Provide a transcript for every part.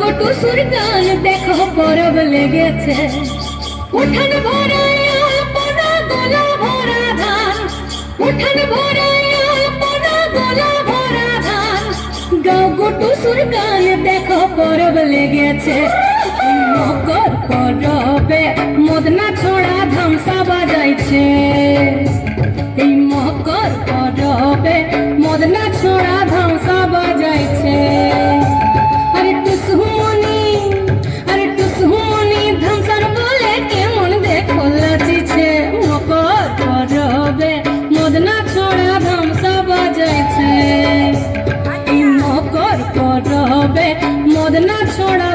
Goto সুরগান দেখো বরব লেগেছে। উঠান ভরা আপনা গোলা ভরা ধান। উঠান ভরা আপনা গোলা ভরা ধান। গাও গোটু সুরগান দেখো বরব লেগেছে। মকর পরবে, মদনা ছোড়া ধামসা বাজাইছে। এই মকর পরবে, মদনা ছোড়া personas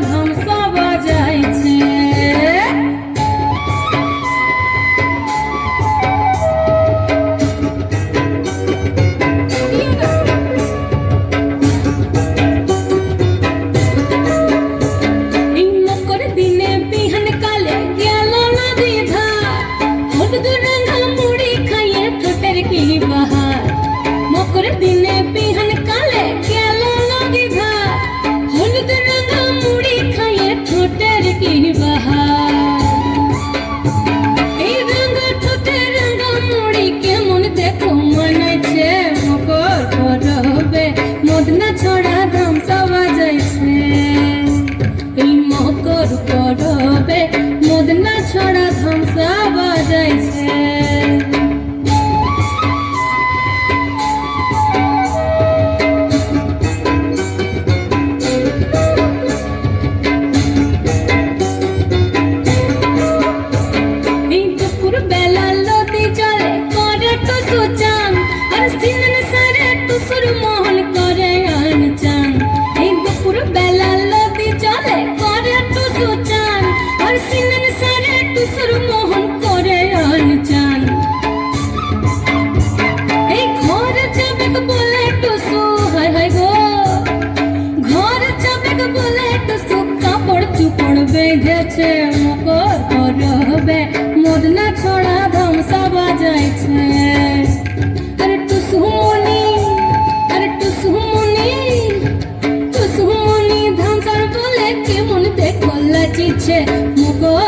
বাঁধেছে মকর করবে মদনা ছড়া ধ্বংসা বাজাইছে। আরে টুসুমনি আরে টুসুমনি টুসুমনি ধ্বংসার বলে কেমন দেখো লাচিছে মকর